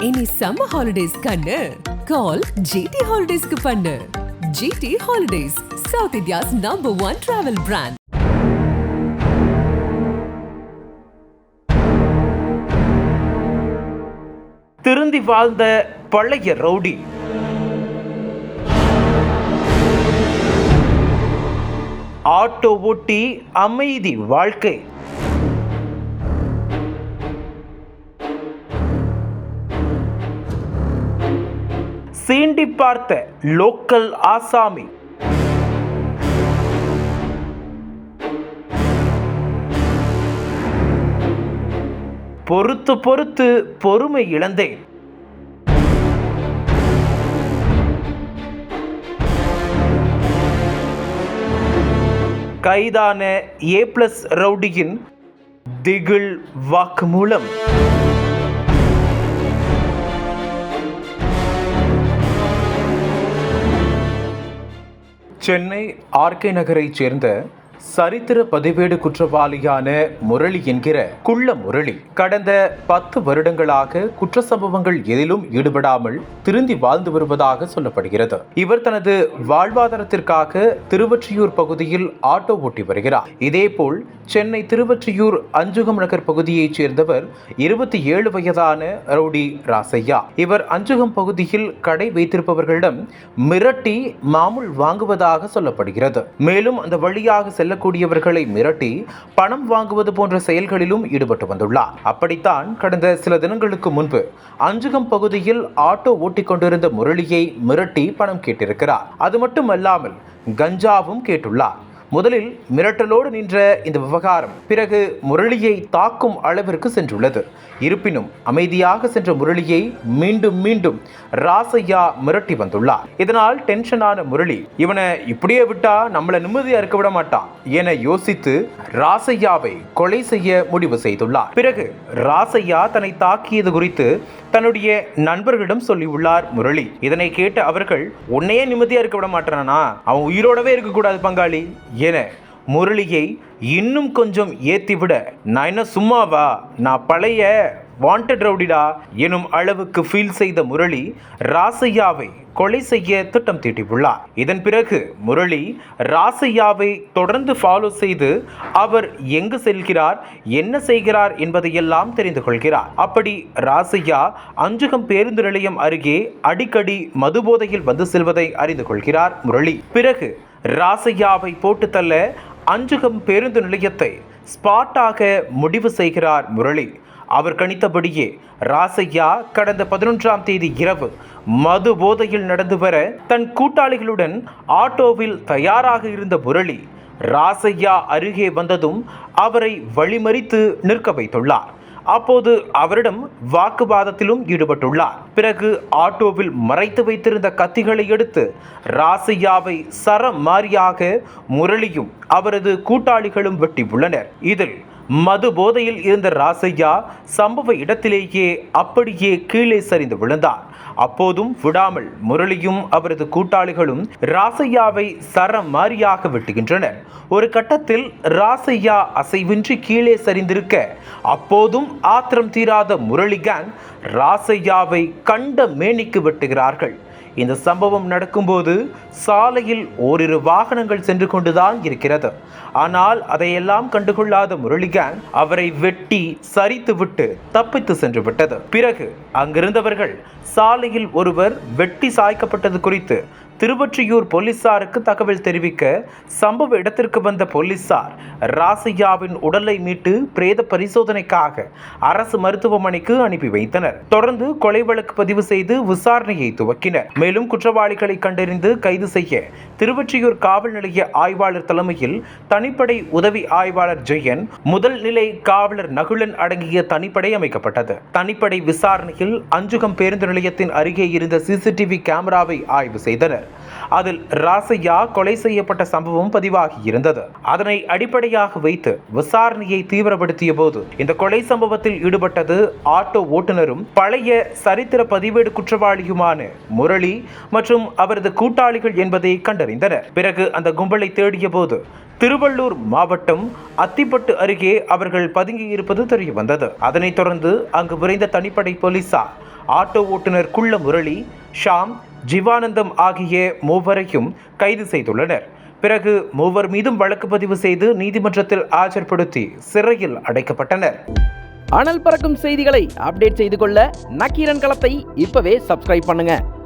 இனி summer holidays கண்ணு. கால் GT ஹாலிடேஸ்க்கு பண்ணு. GT holidays South India's number one travel brand திருந்தி வாழ்ந்த பழைய ரவுடி. ஆட்டோ ஓட்டி அமைதி வாழ்க்கை. சீண்டி பார்த்த லோக்கல் ஆசாமி. பொறுத்து பொறுத்து பொறுமை இழந்தேன். கைதான ஏ பிளஸ் ரவுடியின் திகில் வாக்குமூலம். சென்னை ஆர்கே நகரைச் சேர்ந்த சரித்திர பதிவேடு குற்றவாளியான முரளி என்கிற குள்ள முரளி கடந்த பத்து வருடங்களாக குற்ற சம்பவங்கள் எதிலும் ஈடுபடாமல் திருந்தி வாழ்ந்து வருவதாக சொல்லப்படுகிறது. இவர் தனது வாழ்வாதாரத்திற்காக திருவொற்றியூர் பகுதியில் ஆட்டோ ஓட்டி வருகிறார். இதேபோல் சென்னை திருவொற்றியூர் அஞ்சுகம் நகர் பகுதியைச் சேர்ந்தவர் இருபத்தி ஏழு வயதான ரவுடி ராசையா. இவர் அஞ்சுகம் பகுதியில் கடை வைத்திருப்பவர்களிடம் மிரட்டி மாமூல் வாங்குவதாக சொல்லப்படுகிறது. மேலும் அந்த வழியாக செல்ல செல்லக்கூடியவர்களை மிரட்டி பணம் வாங்குவது போன்ற செயல்களிலும் ஈடுபட்டு வந்துள்ளார். அப்படித்தான் கடந்த சில தினங்களுக்கு முன்பு அஞ்சுகம் பகுதியில் ஆட்டோ ஓட்டிக் கொண்டிருந்த முரளியை மிரட்டி பணம் கேட்டிருக்கிறார். அது மட்டுமல்லாமல் கஞ்சாவும் கேட்டுள்ளார். முதலில் மிரட்டலோடு நின்ற இந்த விவகாரம் பிறகு முரளியை தாக்கும் அளவிற்கு சென்றுள்ளது. இருப்பினும் அமைதியாக சென்ற முரளியை மீண்டும் மீண்டும் ராசையா மிரட்டி வந்துள்ளார். இதனால் டென்ஷனான முரளி இவனை இப்படியே விட்டா நம்மளை நிம்மதியா இருக்க விட மாட்டான் என யோசித்து ராசையாவை கொலை செய்ய முடிவு செய்துள்ளார். பிறகு ராசையா தன்னை தாக்கியது குறித்து தன்னுடைய நண்பர்களிடம் சொல்லியுள்ளார் முரளி. இதனை கேட்ட அவர்கள் உன்னையே நிம்மதியா இருக்க விட மாட்டானா அவன் உயிரோடவே இருக்கக்கூடாது பங்காளி. என முரளியை இன்னும் கொஞ்சம் ஏத்திவிட நான் என்ன சும்மாவா நான் பழைய வாண்டட் ரவுடிடா எனும் அளவுக்கு ஃபீல் செய்த முரளி ராசையாவை கொலை செய்ய திட்டம் தீட்டியுள்ளார். இதன் பிறகு முரளி ராசையாவை தொடர்ந்து ஃபாலோ செய்து அவர் எங்கு செல்கிறார் என்ன செய்கிறார் என்பதையெல்லாம் தெரிந்து கொள்கிறார். அப்படி ராசையா அஞ்சுகம் பேருந்து நிலையம் அருகே அடிக்கடி மதுபோதையில் வந்து செல்வதை அறிந்து கொள்கிறார் முரளி. பிறகு ராசையாவை போட்டு தள்ள அஞ்சுகம் பேருந்து நிலையத்தை ஸ்பாட்டாக முடிவு செய்கிறார் முரளி. அவர் கணித்தபடியே ராசையா கடந்த பதினொன்றாம் தேதி இரவு மது போதையில் நடந்து வர தன் கூட்டாளிகளுடன் ஆட்டோவில் தயாராக இருந்த முரளி ராசையா அருகே வந்ததும் அவரை வழிமறித்து நிற்க வைத்துள்ளார். அப்போது அவரிடம் வாக்குவாதத்திலும் ஈடுபட்டுள்ளார். பிறகு ஆட்டோவில் மறைத்து வைத்திருந்த கத்திகளை எடுத்து ராசையாவை சரமாரியாக முரளியும் அவரது கூட்டாளிகளும் வெட்டி உள்ளனர் இதில் மது போதையில் இருந்த ராசையா சம்பவ இடத்திலேயே அப்படியே கீழே சரிந்து விழுந்தார். அப்போதும் விடாமல் முரளியும் அவரது கூட்டாளிகளும் ராசையாவை சரமாரியாக வெட்டுகின்றனர். ஒரு கட்டத்தில் ராசையா அசைவின்றி கீழே சரிந்திருக்க அப்போதும் ஆத்திரம் தீராத முரளி கேங் ராசையாவை கண்ட மேனிக்கு வெட்டுகிறார்கள். இந்த சம்பவம் நடக்கும்போது சாலையில் ஓரிரு வாகனங்கள் சென்று கொண்டுதான் இருக்கிறது. ஆனால் அதையெல்லாம் கண்டுகொள்ளாத முரளிகான் அவரை வெட்டி சரித்துவிட்டு தப்பித்து சென்று விட்டது. பிறகு அங்கிருந்தவர்கள் சாலையில் ஒருவர் வெட்டி சாய்க்கப்பட்டது குறித்து திருவொற்றியூர் போலீசாருக்கு தகவல் தெரிவிக்க சம்பவ இடத்திற்கு வந்த போலீசார் ராசையாவின் உடலை மீட்டு பிரேத பரிசோதனைக்காக அரசு மருத்துவமனைக்கு அனுப்பி வைத்தனர். தொடர்ந்து கொலை வழக்கு பதிவு செய்து விசாரணையை துவக்கினர். மேலும் குற்றவாளிகளை கண்டறிந்து கைது செய்ய திருவொற்றியூர் காவல் நிலைய ஆய்வாளர் தலைமையில் தனிப்படை உதவி ஆய்வாளர் ஜெயன் முதல் நிலை காவலர் நகுலன் அடங்கிய தனிப்படை அமைக்கப்பட்டது. தனிப்படை விசாரணையில் அஞ்சுகம் பேருந்து நிலையத்தின் அருகே இருந்த சிசிடிவி கேமராவை ஆய்வு செய்தனர். அதில் ராசையா கொலை செய்யப்பட்ட சம்பவம் பதிவாகி இருந்தது. அதனை அடிப்படையாக வைத்து விசாரணையை தீவிரப்படுத்திய போது இந்த கொலை சம்பவத்தில் ஈடுபட்டது ஆட்டோ ஓட்டுநரும் பழைய சரித்திர பதிவேடு குற்றவாளியுமான முரளி மற்றும் அவரது கூட்டாளிகள் என்பதை கண்டறிந்தனர். பிறகு அந்த கும்பலை தேடிய போது திருவள்ளூர் மாவட்டம் அத்திப்பட்டு அருகே அவர்கள் பதுங்கியிருப்பது தெரிய வந்தது அதனைத் தொடர்ந்து அங்கு விரைந்த தனிப்படை போலீசார் ஆட்டோ ஓட்டுநர் குள்ள முரளி ஷாம் ஜீவானந்தம் ஆகிய மூவரையும் கைது செய்துள்ளனர். பிறகு மூவர் மீதும் வழக்கு பதிவு செய்து நீதிமன்றத்தில் ஆஜர்படுத்தி சிறையில் அடைக்கப்பட்டனர். அனல் பறக்கும் செய்திகளை அப்டேட் செய்து கொள்ள நக்கீரன் களத்தை இப்பவே சப்ஸ்கிரைப் பண்ணுங்க.